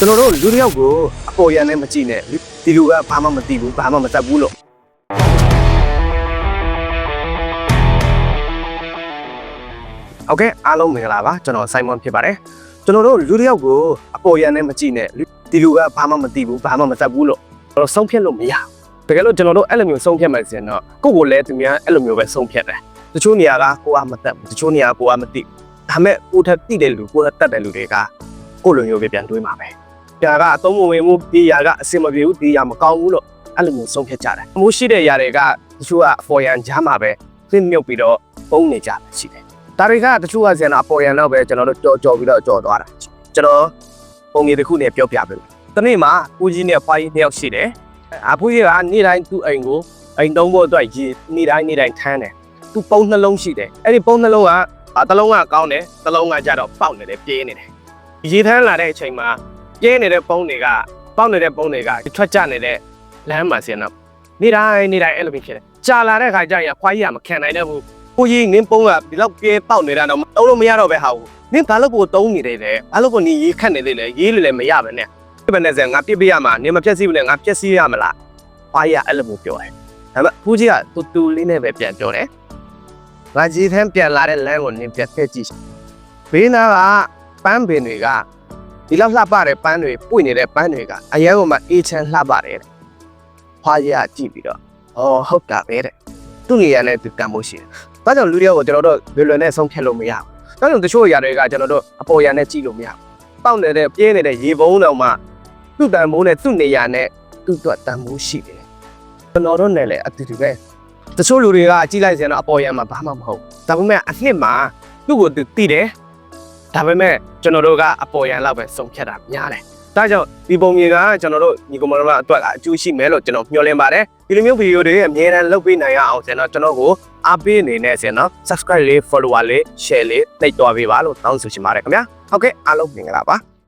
ကျွန်တော်တို့လူတစ်ယောက်ကိုအပေါ်ရန်နဲ့မကြည့်နဲ့ဒီလူကဘာမှမသိဘူးဘာမှမတတ်ဘူးလို့โอเคအားလုံးမင်္ဂလာပါကျွန်တော်ဆိုင်မွန်ဖြစ်ပါတယ်ကျွန်တော်တို့လူတစ်ယောက်ကိုအပေါ်ရန်နဲ့မကြည့်နဲ့ဒီလူကဘာမှမသိဘူးဘာမှမတတ်ဘူးလို့ကျွန်တော်ဆုံးဖြတ်လို့မရဘူးတကယ်လို့ကျွန်တော်တို့အဲ့လိုမျိုးဆုံးဖြတ်မှဆိုရင်တော့ကိုယ့်ကိုယ်လည်းသူများအဲ့လိုမျိုးပဲဆုံးဖြတ်တယ်တချို့နေရာကကိုကမတတ်ဘူးတချို့နေရာကိုကမသိဒါပေမဲ့ကိုယ်ထက်သိတဲ့လူကိုယ်ထက်တတ်တဲ့လူတွေကကိုယ့်လိုမျိုးပဲပြန်တွေးမှာပဲ ။ ဒါကအသုံးမဝင်ဘူးဒီຢာကအစင်မပြေဘူးဒီຢာမကောင်းဘူးလို့အဲ့လိုမျိုးဆုံးဖြတ်ကြတယ်။အမိုးရှိတဲ့ຢာတွေကတချို့ကအဖော်ရန်ကြားမှာပဲသင်မြုပ်ပြီးတော့ပုံနေကြတယ်ရှိတယ်။ဒါတွေကတချို့ကဇန်အပေါ်ရန်တော့ပဲကျွန်တော်တို့ကြော်ကြော်ပြီးတော့ကြော်သွားတာ။ကျွန်တော်ပုံကြီးတစ်ခုနဲ့ပြောပြပေးမယ်။တနေ့မှာဦးကြီးနဲ့ဖွားကြီးနှစ်ယောက်ရှိတယ်။အဖိုးကြီးကနေ့တိုင်းသူ့အိမ်ကိုအိမ်သုံးဖို့အတွက်ရေနေ့တိုင်းနေ့တိုင်းထမ်းတယ်။သူ့ပုံနှလုံးရှိတယ်။အဲ့ဒီပုံနှလုံးကအာတစ်လုံးကကောင်းတယ်တစ်လုံးကကြတော့ပေါက်နေတယ်ပြေးနေတယ်။ရေထမ်းလာတဲ့အချိန်မှာ ပြဲနေတဲ့ပုံတွေကပေါက်နေတဲ့ပုံတွေကထွက်ကြနေတဲ့လမ်းမှာဆင်တော့နေတိုင်းနေတိုင်းအဲ့လိုမျိုးဖြစ်တယ်။ကြာလာတဲ့ခါကျရင်ခွားကြီးကမခံနိုင်တော့ဘူး။ကိုကြီးနင်းပုံကဒီလောက်ပြဲပေါက်နေတာတော့တုံးလို့မရတော့ပဲဟာဘူး။နင်းဘာလို့ကိုတုံးနေတယ်လဲ။ဘာလို့ကိုနေရေးခတ်နေသေးလဲ။ရေးလို့လည်းမရပဲနဲ့။ဒီဘက်နဲ့ဆန်ငါပြစ်ပြရမှာနင်းမပြက်စီးဘူးနဲ့ငါပြက်စီးရမလား။ခွားကြီးကအဲ့လိုမျိုးပြောတယ်။ဒါပေမဲ့ဖူးကြီးကတူတူလေးနဲ့ပဲပြန်ပြောတယ်။ငါကြီးထမ်းပြန်လာတဲ့လမ်းကိုနင်းပြက်ခဲ့ကြည့်။ဘေးနားကပန်းပင်တွေက ဒီလောက်လှပတဲ့ပန်းတွေပွင့်နေတဲ့ပန်းတွေကအရန်ကမှအေးချမ်းလှပတယ်တဲ့။ဖွာရကြည့်ပြီးတော့အော်ဟုတ်တာပဲတဲ့။သူ့နေရာနဲ့သူတန်ဖို့ရှိတယ်။ဒါကြောင့်လူတယောက်ကိုကျွန်တော်တို့လွယ်လွယ်နဲ့ဆုံးဖြတ်လို့မရဘူး။ဒါကြောင့်တချို့အရာတွေကကျွန်တော်တို့အပေါ်ရန်နဲ့ကြည့်လို့မရဘူး။တောက်နေတဲ့ပြင်းနေတဲ့ရေပုံးတော်မှာသူ့တန်ဖိုးနဲ့သူ့နေရာနဲ့သူ့အတွက်တန်ဖိုးရှိတယ်။ကျွန်တော်တို့နဲ့လည်းအတူတူပဲ။တချို့လူတွေကကြည့်လိုက်စရင်တော့အပေါ်ရန်မှာဘာမှမဟုတ်ဘူး။ဒါပေမဲ့အနှစ်မှာသူ့ကိုသူသိတယ်။ ဒါပေမဲ့ကျွန်တော်တို့ကအပေါ်ရန်လောက်ပဲစုံဖြတ်တာများတယ်။ဒါကြောင့်ဒီပုံမြင်ကကျွန်တော်တို့ညီကောင်မတော်အတွက်အကျိုးရှိမယ်လို့ကျွန်တော်မျှော်လင့်ပါတယ်။ဒီလိုမျိုးဗီဒီယိုတွေအမြဲတမ်းလုပ်ပေးနိုင်ရအောင်ဆိုတော့ကျွန်တော်ကိုအားပေးအနေနဲ့ဆိုတော့ subscribe လေး follower လေး share လေးနှိပ်သွားပေးပါလို့တောင်းဆိုချင်ပါတယ်ခင်ဗျာ။ဟုတ်ကဲ့အားလုံးမင်္ဂလာပါ။